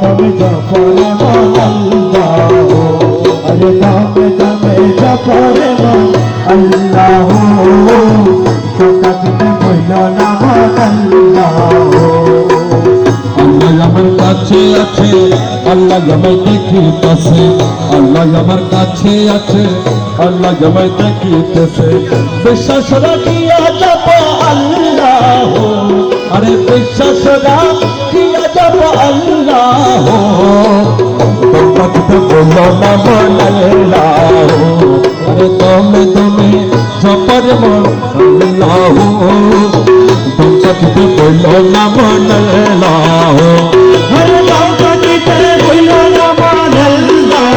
মন মন মন বিশ্বাস রাখিয়া যাব আল্লাহ আরে বিশ্বাস রাখিয়া বলো না মনাল্লাহ তুমি তুমি জপর মন আল্লাহ তোমাকে বলো না মনাল্লাহ না মন না মন আল্লাহ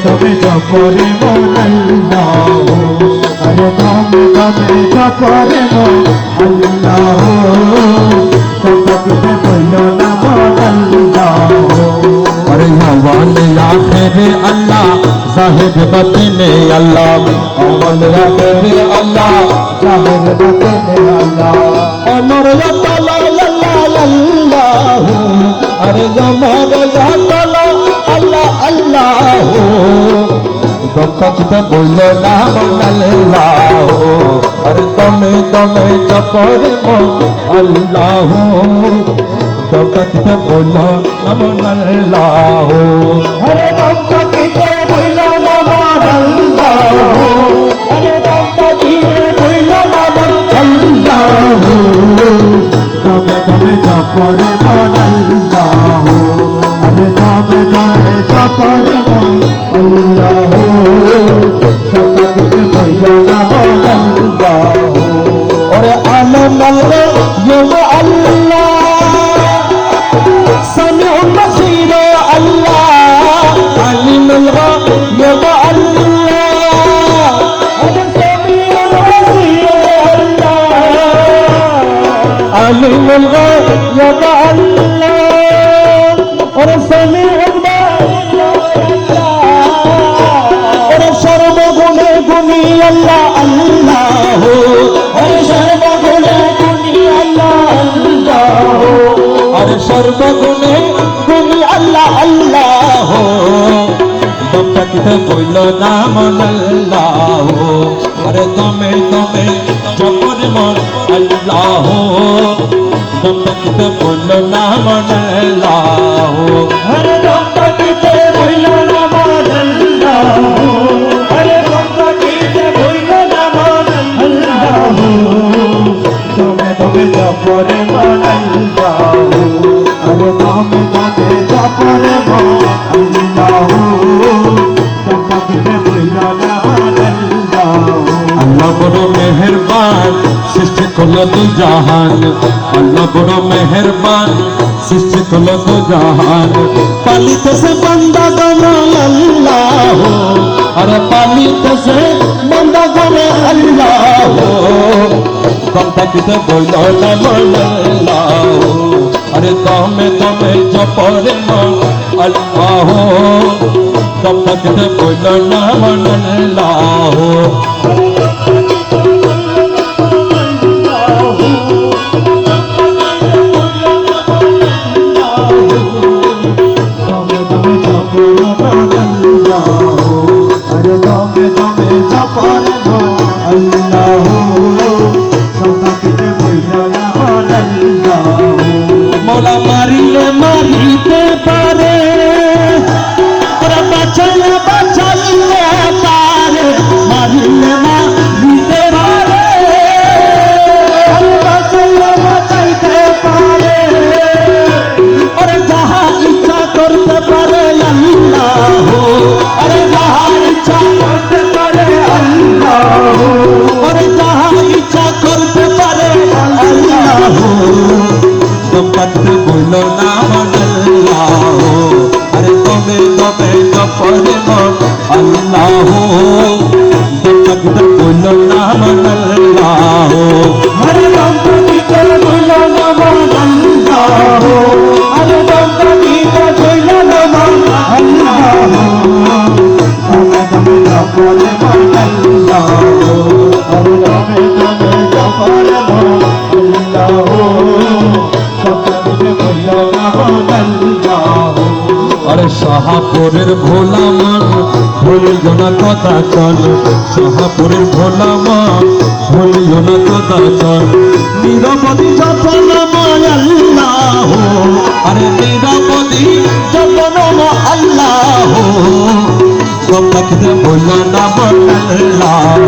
দমে দমে মন আল্লাহ আরে দমে দমে জপরে আল্লাহ হে আল্লাহ সাহেব বতনে আল্লাহ অমল রাখে আল্লাহ সাহেব বতনে আল্লাহ অমর তালা আল্লাহ আরে অমর তালা আল্লাহ আল্লাহ দক্ষত না মনালে তমে জপর আল্লাহ দম্পতিতে বলল নাম আল্লাহ। আরে দম্পতিতে বইল না মন, আল্লাহ। আরে দম্পতিতে বইল না আল্লাহ। দম্পতিতে বইল নাম আল্লাহ। আরে দমে দমে চপরে মন আল্লাহ। দম্পতিতে বইল নাম আল্লাহ। আরে দম্পতিতে বইল না মন আল্লাহ। না মন আল্লাহ। তুমি তুমি জপরে মন আল্লাহ আরে তুমি তুমি জপরে মন আল্লাহ দম্পতিতে বইল না মন আল্লাহ আল্লাহ বড় মেহেরবান সৃষ্টি করল তো জাহান আল্লাহ বড় মেহেরবান সৃষ্টি করল তো জাহান পালিতেছে বান্দা গণ আল্লাহ আরে পালিতেছে বান্দা গণ আল্লাহ কম্পাকিতে বইল না আল্লাহ আরে দমে দমে জপরে মন আল্লাহ কম্পাকিতে বইল না আল্লাহ তবে তবে জপরে মন আল্লাহ আরে তবে তবে জপরে মন Hola, Mar. अरे तुम्हें तो बेटो पढ़े अल्लाह हो। दमक बोलो नाम अल्लाह हो। अरे दमक बोलो नाम अल्लाह हो। अरे दमक बोलो नाम अल्लाह हो। अरे दमक बोलो अल्लाह हो। अरे दमक बोलो अल्लाह हो। सब बोलो আরে শাহাপুরের ভোলা মান ভুলিও না কথা চল। সাহাপুরের ভোলা মান ভুলিও না কথা চল। নিরবধি জপন আল্লাহ। আরে নিরবধি জপন আল্লাহ। তোমাকে বলল না আল্লাহ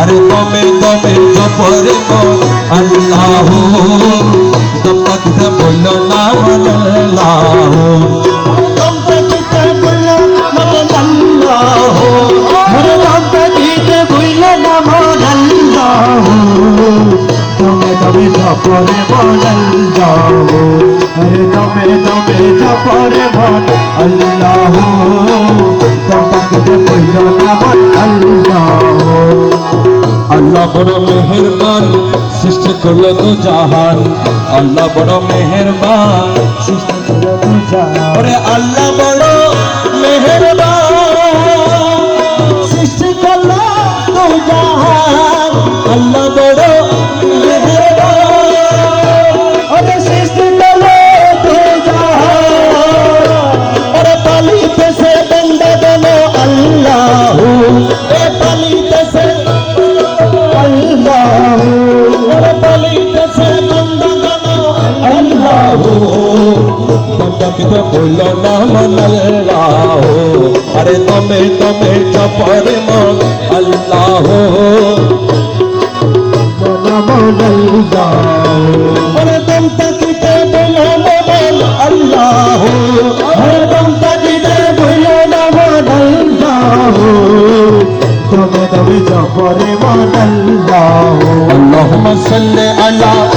আরে তবে তবে জপরে আল্লাহ তোমাকে বলল না আল্লাহ দম্পতিতে বলল মন আল্লাহ আরে দম্পতিতে বলল না মন আল্লাহ তুমি তবে জপরে মন আল্লাহ আরে তবে তবে জপরে মন আল্লাহ আল্লাহ বড় মেহেরবান, সৃষ্টি করল তো জাহান আল্লাহ বড় মেহেরবান, সৃষ্টি করল তো জাহান আল্লাহ বড় বন্দকিতে বলল না মানাল্লাহ আরে তমে তমে চপরে মন আল্লাহ ওরে দন্তকিতে বলল মন আল্লাহ তবে তবে জপরে মন আল্লাহ اللهم صل على